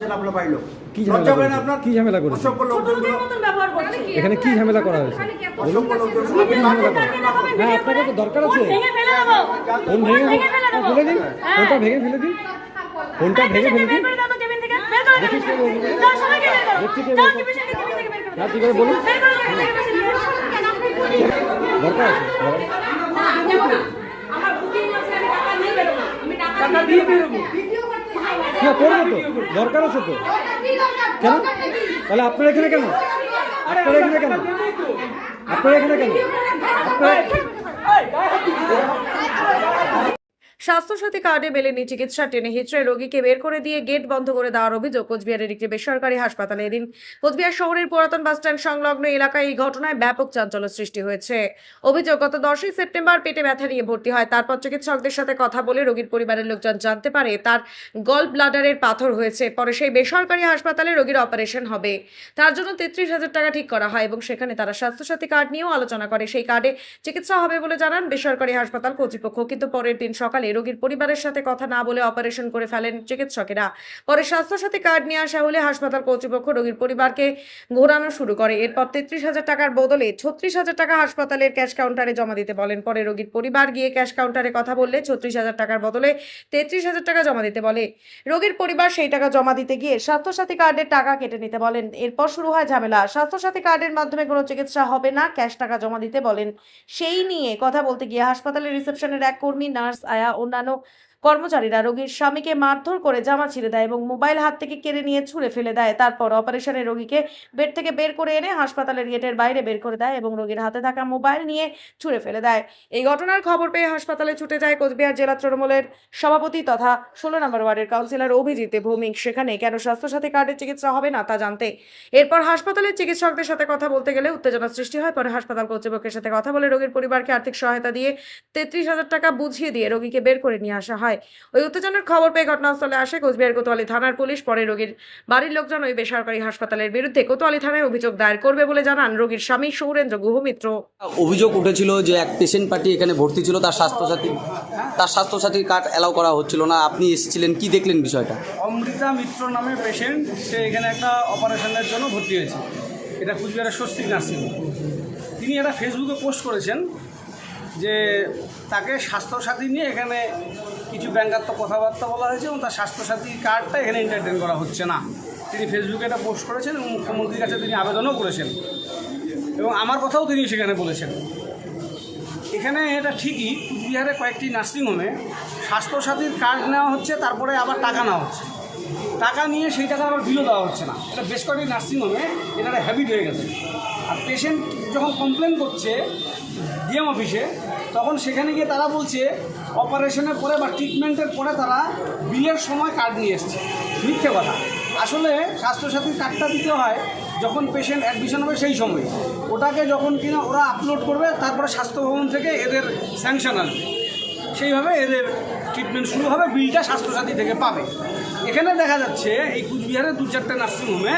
কি ঝামেলা করে না আপনার কি ঝামেলা করেছে? অসভ্য লোকজনগুলো মতন ব্যবহার করছে এখানে কি ঝামেলা করা হয়েছে হ্যাঁ আপনাকে তো দরকার আছে ভেঙে ফোন ভেঙে ফেলে দিন হ্যাঁ। ফোনটা ভেঙে ফেলে দিন ফোনটা ভেঙে ফেলে দিন বের করে দাও তো কেবিন থেকে বের করে দাও দেখিস কে বলব? যাও সবাইকে বের করো দেখছি কে যাও বলব? কেবিন থেকে কেবিন থেকে বের করো হ্যাঁ, ঠিক আছে, বলুন। বের করো কেবিন থেকে বের করো। দরকার আছে আমার বুকিং আছে আমি টাকা নিয়ে বেরোবো আমি টাকা টাকা দিয়ে বেরোবো হ্যাঁ করব তো। দরকার আছে তো। কেন? তাহলে আপনার এখানে কেন? আপনার এখানে কেন? আপনার এখানে কেন? আপনার স্বাস্থ্যসাথী কার্ডে মেলেনি চিকিৎসা টেনে। হিচড়ে রোগীকে বের করে দিয়ে গেট বন্ধ করে দেওয়ার অভিযোগ কোচবিহারের একটি বেসরকারি হাসপাতালে এদিন। কোচবিহার শহরের পুরাতন বাসস্ট্যান্ড সংলগ্ন এলাকায় এই ঘটনায় ব্যাপক চাঞ্চল্য সৃষ্টি হয়েছে। অভিযোগ, গত দশই সেপ্টেম্বর পেটে ব্যথা নিয়ে ভর্তি হয়। তারপর চিকিৎসকদের সাথে কথা বলে রোগীর পরিবারের লোকজন জানতে পারে তার গল ব্লাডারের পাথর হয়েছে। পরে সেই বেসরকারি হাসপাতালে রোগীর অপারেশন হবে। তার জন্য তেত্রিশ হাজার টাকা ঠিক করা হয় এবং সেখানে তারা স্বাস্থ্যসাথী কার্ড নিয়েও আলোচনা করে। সেই কার্ডে চিকিৎসা হবে বলে জানান বেসরকারি হাসপাতাল কর্তৃপক্ষ। কিন্তু পরের দিন সকালে রোগীর পরিবারের সাথে কথা না বলে অপারেশন করে ফেলেন চিকিৎসকেরা। পরে স্বাস্থ্যসাথী কার্ড নিয়ে আসা হলে হাসপাতাল কর্তৃপক্ষ রোগীর পরিবারকে ঘোরানো শুরু করে। এরপর তেত্রিশ হাজার টাকার বদলে ছত্রিশ হাজার টাকা হাসপাতালের ক্যাশ কাউন্টারে জমা দিতে বলেন। পরে রোগীর পরিবার গিয়ে ক্যাশ কাউন্টারে কথা বললে ছত্রিশ হাজার টাকার বদলে তেত্রিশ হাজার টাকা জমা দিতে বলে। রোগীর পরিবার সেই টাকা জমা দিতে গিয়ে স্বাস্থ্যসাথী কার্ডের টাকা কেটে নিতে বলেন। এরপর শুরু হয় ঝামেলা। স্বাস্থ্যসাথী কার্ডের মাধ্যমে কোনো চিকিৎসা হবে না, ক্যাশ টাকা জমা দিতে বলেন। সেই নিয়ে কথা বলতে গিয়ে হাসপাতালের রিসেপশনের এক কর্মী, নার্স, আয়া mundano কর্মচারীরা রোগীর স্বামীকে মারধর করে জামা ছিঁড়ে দেয় এবং মোবাইল হাত থেকে কেড়ে নিয়ে ছুঁড়ে ফেলে দেয়। তারপর অপারেশনের রোগীকে বেড থেকে বের করে এনে হাসপাতালের গেটের বাইরে বের করে দেয় এবং রোগীর হাতে থাকা মোবাইল নিয়ে ছুঁড়ে ফেলে দেয়। এই ঘটনার খবর পেয়ে হাসপাতালে ছুটে যায় কোচবিহার জেলা তৃণমূলের সভাপতি তথা ষোলো নম্বর ওয়ার্ডের কাউন্সিলর অভিজিৎ ভৌমিক। সেখানে কেন স্বাস্থ্যসাথী কার্ডের চিকিৎসা হবে না তা জানতে। এরপর হাসপাতালের চিকিৎসকদের সাথে কথা বলতে গেলে উত্তেজনা সৃষ্টি হয়। পরে হাসপাতাল কর্তৃপক্ষের সাথে কথা বলে রোগীর পরিবারকে আর্থিক সহায়তা দিয়ে তেত্রিশ হাজার টাকা বুঝিয়ে দিয়ে রোগীকে বের করে নিয়ে আসা হয়। ওই উত্তেজনার খবর পেয়ে ঘটনাস্থলে আসে কোচবিহার কোতোয়ালি থানার পুলিশ। পরে রোগীর বাড়ির লোকজন ওই বেসরকারি হাসপাতালের বিরুদ্ধে কোতোয়ালি থানায় অভিযোগ দায়ের করবে বলে জানান রোগীর স্বামী সৌরেন্দ্র গুহমিত্র। অভিযোগ উঠেছিল যে এক পেশেন্ট পার্টি এখানে ভর্তি ছিল তার স্বাস্থ্যসাথী তার স্বাস্থ্যসাথীর কার্ড অ্যালাউ করা হচ্ছিল না। আপনি এসেছিলেন কি দেখলেন বিষয়টা? অমৃতা মিত্র নামে পেশেন্ট সে এখানে একটা অপারেশনের জন্য ভর্তি হয়েছে। এটা কুচবিহারের স্বস্তিক নার্সিং তিনি এটা ফেসবুকে পোস্ট করেছেন যে তাকে স্বাস্থ্যসাথী নিয়ে এখানে কিছু ব্যঙ্গাত্মক কথাবার্তা বলা হয়েছে এবং তার স্বাস্থ্যসাথী কার্ডটা এখানে এন্টারটেন করা হচ্ছে না। তিনি ফেসবুকে এটা পোস্ট করেছেন এবং মুখ্যমন্ত্রীর কাছে তিনি আবেদনও করেছেন। এবং আমার কথাও তিনি সেখানে বলেছেন। এখানে এটা ঠিকই কুচবিহারে কয়েকটি নার্সিংহোমে স্বাস্থ্যসাথীর কার্ড নেওয়া হচ্ছে, তারপরে আবার টাকা নেওয়া হচ্ছে। টাকা নিয়ে সেই টাকা আবার বিলও দেওয়া হচ্ছে না। এটা বেশ কয়েকটি নার্সিংহোমে এটা হ্যাবিট হয়ে গেছে। আর পেশেন্ট যখন কমপ্লেন করছে ডিএম অফিসে তখন সেখানে গিয়ে তারা বলছে অপারেশনের পরে বা ট্রিটমেন্টের পরে তারা বিলের সময় কার্ড নিয়ে এসছে। মিথ্যে কথা। আসলে স্বাস্থ্যসাথীর কার্ডটা দিতে হয় যখন পেশেন্ট অ্যাডমিশন হবে সেই সময়। ওটাকে যখন কিনা ওরা আপলোড করবে, তারপরে স্বাস্থ্য ভবন থেকে এদের স্যাংশন আসবে। সেইভাবে এদের ট্রিটমেন্ট শুরু হবে, বিলটা স্বাস্থ্যসাথী থেকে পাবে। এখানে দেখা যাচ্ছে, এই কুচবিহারের দু চারটে নার্সিংহোমে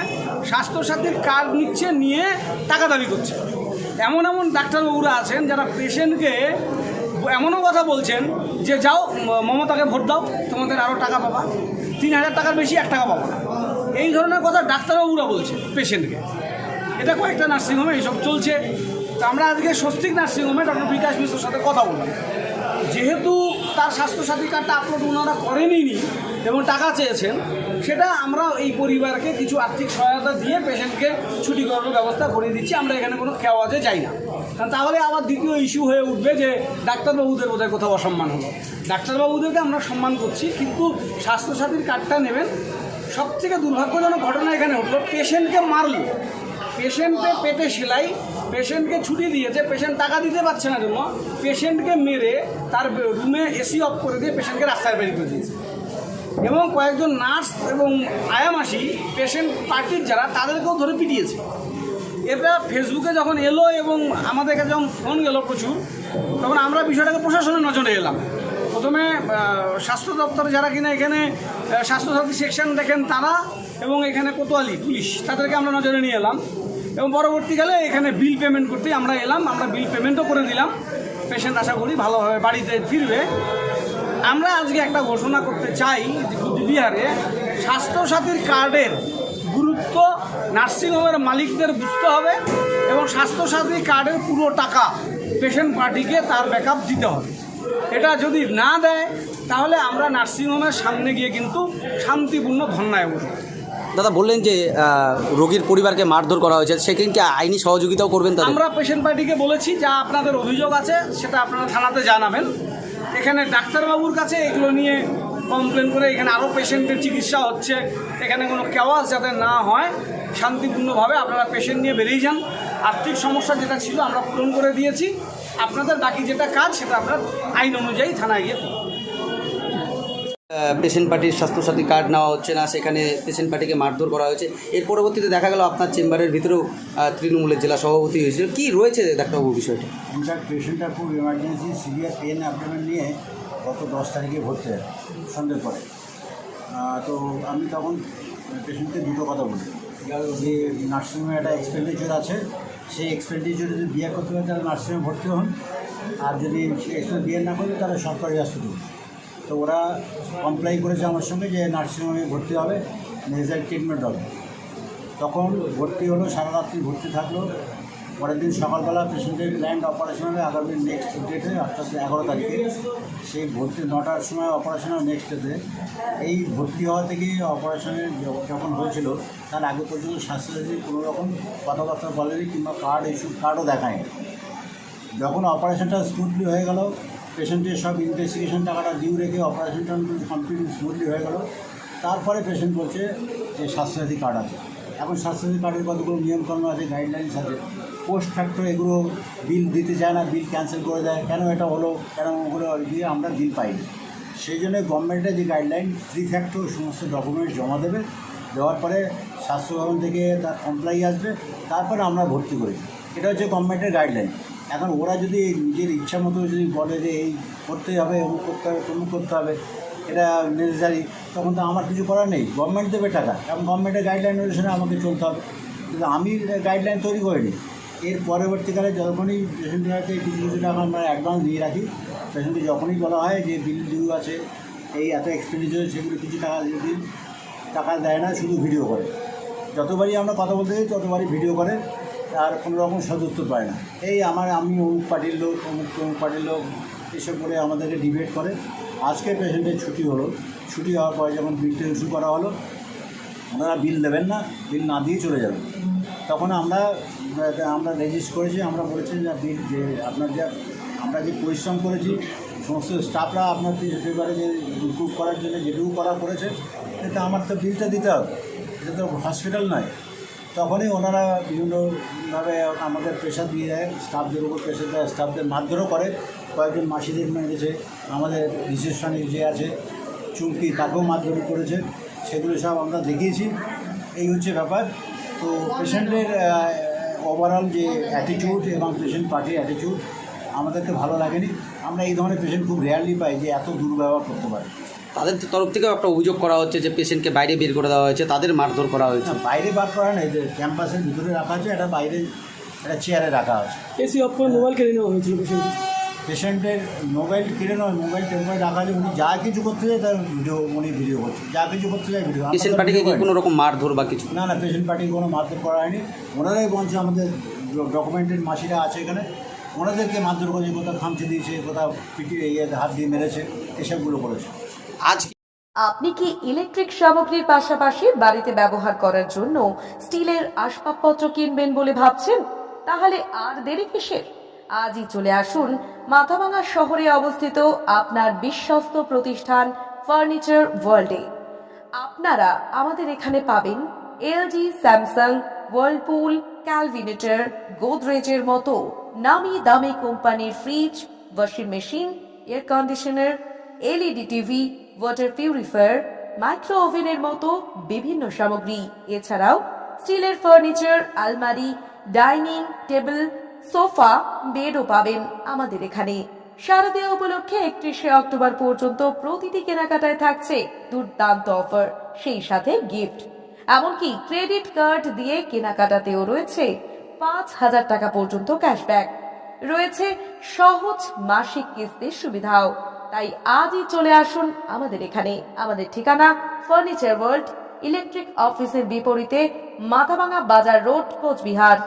স্বাস্থ্যসাথীর কার্ড নিচ্ছে, নিয়ে টাকা দাবি করছে। এমন এমন ডাক্তারবাবুরা আছেন যারা পেশেন্টকে এমনও কথা বলছেন যে যাও মমতাকে ভোট দাও, তোমাদের আরও টাকা পাবা। তিন হাজার টাকার বেশি এক টাকা পাবা এই ধরনের কথা ডাক্তারবাবুরা বলছে পেশেন্টকে। এটা কয়েকটা নার্সিংহোমে এইসব চলছে। তো আমরা আজকে স্বস্তিক নার্সিংহোমে ডক্টর বিকাশ মিশ্রের সাথে কথা বললাম। যেহেতু তার স্বাস্থ্যসাথী কার্ডটা আপলোড ওনারা করেনি এবং টাকা চেয়েছেন, সেটা আমরা এই পরিবারকে কিছু আর্থিক সহায়তা দিয়ে পেশেন্টকে ছুটি করানোর ব্যবস্থা করে দিচ্ছি, আমরা এখানে কোনো কেওয়াজে যাই না। কারণ তাহলে আবার দ্বিতীয় ইস্যু হয়ে উঠবে যে ডাক্তারবাবুদের বোধহয় কোথাও অসম্মান হলো। ডাক্তারবাবুদেরকে আমরা সম্মান করছি, কিন্তু স্বাস্থ্যসাথীর কার্ডটা নেবেন সব থেকে দুর্ভাগ্যজনক ঘটনা এখানে উঠল পেশেন্টকে মারলো। পেশেন্টে পেটে সেলাই পেশেন্টকে ছুটি দিয়েছে, পেশেন্ট টাকা দিতে পারছে না জন্য, পেশেন্টকে মেরে তার রুমে এসি অফ করে দিয়ে পেশেন্টকে রাস্তায় বেরিয়ে করে দিয়েছে। এবং কয়েকজন নার্স এবং আয়ামাসি পেশেন্ট পার্টির যারা, তাদেরকেও ধরে পিটিয়েছে। এটা ফেসবুকে যখন এলো এবং আমাদের কাছে যখন ফোন গেল প্রচুর, তখন আমরা বিষয়টাকে প্রশাসনের নজরে এলাম। প্রথমে স্বাস্থ্য দপ্তরে যারা কিনা এখানে স্বাস্থ্যসাথী সেকশন দেখেন তারা এবং এখানে কোতোয়ালি পুলিশ, তাদেরকে আমরা নজরে নিয়ে এলাম। এবং পরবর্তীকালে এখানে বিল পেমেন্ট করতেই আমরা এলাম, আমরা বিল পেমেন্টও করে দিলাম। পেশেন্ট আশা করি ভালোভাবে বাড়িতে ফিরবে। আমরা আজকে একটা ঘোষণা করতে চাই যে কুচবিহারে স্বাস্থ্যসাথীর কার্ডের গুরুত্ব নার্সিংহোমের মালিকদের বুঝতে হবে এবং স্বাস্থ্যসাথী কার্ডের পুরো টাকা পেশেন্ট পার্টিকে তার ব্যাকআপ দিতে হবে। এটা যদি না দেয়, তাহলে আমরা নার্সিংহোমের সামনে গিয়ে কিন্তু শান্তিপূর্ণ ধর্নায় বসবো। দাদা বললেন যে রোগীর পরিবারকে মারধর করা হয়েছে সেখানে আইনি সহযোগিতাও করবেন তাদের? আমরা পেশেন্ট পার্টিকে বলেছি, যা আপনাদের অভিযোগ আছে, সেটা আপনারা থানাতে জানাবেন। এখানে ডাক্তারবাবুর কাছে এগুলো নিয়ে কমপ্লেন করে এখানে আরও পেশেন্টের চিকিৎসা হচ্ছে। এখানে কোনো কেওয়াস যাতে না হয়, শান্তিপূর্ণভাবে আপনারা পেশেন্ট নিয়ে বেরিয়ে যান। আর্থিক সমস্যা যেটা ছিল, আমরা পূরণ করে দিয়েছি। আপনাদের বাকি যেটা কাজ, সেটা আপনার আইন অনুযায়ী থানায় গিয়ে। পেশেন্ট পার্টির স্বাস্থ্যসাথী কার্ড নেওয়া হচ্ছে না, সেখানে পেশেন্ট পার্টিকে মারধর করা হয়েছে। এর পরবর্তীতে দেখা গেল আপনার চেম্বারের ভিতরেও তৃণমূলের জেলা সভাপতি হয়েছিল। কি রয়েছে ডাক্তারবাবু বিষয়টা? ইনফ্যাক্ট পেশেন্টটা খুব এমার্জেন্সি সিভিয়ার পেন অ্যাপয়েন্টমেন্ট নিয়ে গত দশ তারিখে ভর্তি হয়, সন্ধ্যের পরে। তো আমি তখন পেশেন্টকে দুটো কথা বলি। যে নার্সিংহোমে একটা এক্সপেন্ডিচার আছে, সেই এক্সপেন্ডিচার যদি বিয়ে করতে হয়, তাহলে নার্সিংহোমে ভর্তি হন। আর যদি এক্সপেন্ড বিয়ে না করে তাহলে সরকারি হাসপাতাল তো ওরা কমপ্লাই করেছে আমার সঙ্গে যে নার্সিংহোমে ভর্তি হবে নেজার ট্রিটমেন্ট হবে। তখন ভর্তি হলো, সারা রাত্রি ভর্তি থাকল। পরের দিন সকালবেলা পেশেন্টের প্ল্যান্ড অপারেশন হবে আগামী নেক্সট ডেটে অর্থাৎ এগারো তারিখে। সেই ভর্তি, নটার সময় অপারেশন হবে নেক্সট ডেতে এই ভর্তি হওয়া থেকে অপারেশনের যখন হয়েছিল, তার আগে পর্যন্ত স্বাস্থ্যসাথী কোনো রকম কথাবার্তা বলেনি কিংবা কার্ড ইস্যু কার্ডও দেখায়নি। যখন অপারেশনটা স্মুথলি হয়ে গেল পেশেন্টের সব ইনভেস্টিগেশন টাকাটা ডিউ রেখে অপারেশনটা কমপ্লিট স্মুথলি হয়ে গেল। তারপরে পেশেন্ট বলছে যে স্বাস্থ্যসাথী কার্ড আছে। এখন স্বাস্থ্যসাথী কার্ডের কতগুলো নিয়মকানুন আছে গাইডলাইন্স আছে। পোস্ট ফ্যাক্টর এগুলো বিল দিতে চায় না বিল ক্যান্সেল করে দেয়। কেন এটা হলো, কেন ওগুলো দিয়ে আমরা বিল পাইনি? সেই জন্য গভর্নমেন্টের যে গাইডলাইন থ্রি ফ্যাক্টর সমস্ত ডকুমেন্টস জমা দেবে। দেওয়ার পরে স্বাস্থ্য ভবন থেকে তার কমপ্লাই আসবে। তারপরে আমরা ভর্তি করি এটা হচ্ছে গভর্নমেন্টের গাইডলাইন এখন ওরা যদি নিজের ইচ্ছা মতো যদি বলে যে এই করতে হবে, অমুক করতে হবে, তমুক করতে হবে, এটা নেসেসারি তখন তো আমার কিছু করার নেই। গভর্নমেন্ট দেবে টাকা এবং গভর্নমেন্টের গাইডলাইন অনুসারে আমাকে চলতে হবে। কিন্তু আমি গাইডলাইন তৈরি করিনি। এর পরবর্তীকালে যখনই পেশেন্টের হাতে কিছু কিছু টাকা আমরা অ্যাডভান্স দিয়ে রাখি পেশেন্টকে যখনই বলা হয় যে বিল ডিউ আছে, এই এত এক্সপেন্ডিচার সেগুলো কিছু টাকা দিন, টাকা দেয় না, শুধু ভিডিও করে। যতবারই আমরা কথা বলতে যাই, ততবারই ভিডিও করে। আর কোনো রকম সদুত্তর পায় না। এই আমার, আমি অমুক পার্টির লোক, অমুক তমুক পার্টির লোক এসব করে আমাদেরকে ডিবেট করে। আজকে পেশেন্টের ছুটি হলো। ছুটি হওয়ার পরে যখন বিলটা ইস্যু করা হলো ওনারা বিল দেবেন না বিল না দিয়ে চলে যাবেন। তখন আমরা আমরা রেজিস্ট করেছি, আমরা বলেছি যে বিল যে আপনার যা, আমরা যে পরিশ্রম করেছি, সমস্ত স্টাফরা আপনার পেপারে যে ইম্প্রুভ করার জন্য যেটুকু করা করেছে, এটা আমার তো বিলটা দিতে হবে। এটা তো হসপিটাল নয়। তখনই ওনারা বিভিন্নভাবে আমাদের প্রেশার দিয়ে দেয় স্টাফদের উপর প্রেশার দেয় স্টাফদের মারধরও করে। কয়েকজন মাসিদের মেরেছে, আমাদের রিসেপশনে যে আছে, চুমকি তাকেও মারধর করেছে, সেগুলো সব আমরা দেখিয়েছি। এই হচ্ছে ব্যাপার। তো পেশেন্টের ওভারঅল যে অ্যাটিটিউড এবং পেশেন্ট পার্টির অ্যাটিটিউড আমাদেরকে ভালো লাগেনি। আমরা এই ধরনের পেশেন্ট খুব রেয়ারলি পাই যে এত দুর্ব্যবহার করতে পারে। তাদের তরফ থেকেও একটা অভিযোগ করা হচ্ছে যে পেশেন্টকে বাইরে বের করে দেওয়া হয়েছে তাদের মারধর করা হয়েছে। বাইরে বার করা নেই যে ক্যাম্পাসের ভিতরে রাখা আছে এটা বাইরে একটা চেয়ারে রাখা আছে। এসি অফ করে মোবাইল কেড়ে নেওয়া হয়েছিল পেশেন্ট পেশেন্টের মোবাইল কিনে নয় মোবাইল টেম্পারে রাখা আছে উনি যা কিছু করতে যায় তার ভিডিও উনি ভিডিও করছে। যা কিছু করতে যায় ভিডিও পেশেন্ট পার্টিকে কি কোনো রকম মারধর বা কিছু? না না পেশেন্ট পার্টি কোনো মারধর করা হয়নি। ওনারাই বলছে আমাদের ডকুমেন্টেড মাসিরা আছে এখানে। ওনাদেরকে মারধর করেছে কোথাও খামচে দিয়েছে কোথাও পিটি ইয়ে হাত দিয়ে মেরেছে এসবগুলো করেছে। আজ আপনি কি ইলেকট্রিক সামগ্রীর পাশাপাশি বাড়িতে ব্যবহার করার জন্য স্টিলের আসবাবপত্র কিনবেন বলে ভাবছেন? তাহলে আর দেরি কিসের? আজই চলে আসুন মাথাভাঙা শহরে অবস্থিত আপনার বিশ্বস্ত প্রতিষ্ঠান ফার্নিচার ওয়ার্ল্ডে। আপনারা আমাদের এখানে পাবেন এলজি, স্যামসাং ওয়ার্লপুল ক্যালভিনেটর, গোদরেজের মতো নামি দামি কোম্পানির fridge, washing machine, air conditioner LED TV water purifier micro ওভেনের মতো বিভিন্ন সামগ্রী। এছাড়াও স্টিলের ফার্নিচার আলমারি ডাইনিং টেবিল সোফা বেডও পাবেন আমাদের এখানে। শারদীয় উপলক্ষে একত্রিশে অক্টোবর পর্যন্ত প্রতিটি কেনাকাটায় থাকছে দুর্দান্ত অফার, সেই সাথে গিফট এমনকি ক্রেডিট কার্ড দিয়ে কেনাকাটাতেও রয়েছে পাঁচ হাজার টাকা পর্যন্ত ক্যাশব্যাক রয়েছে সহজ মাসিক কিস্তির সুবিধাও। তাই আজই চলে আসুন আমাদের এখানে। আমাদের ঠিকানা ফার্নিচার ওয়ার্ল্ড, ইলেকট্রিক অফিসের বিপরীতে মাথাভাঙা বাজার রোড, কোচবিহার।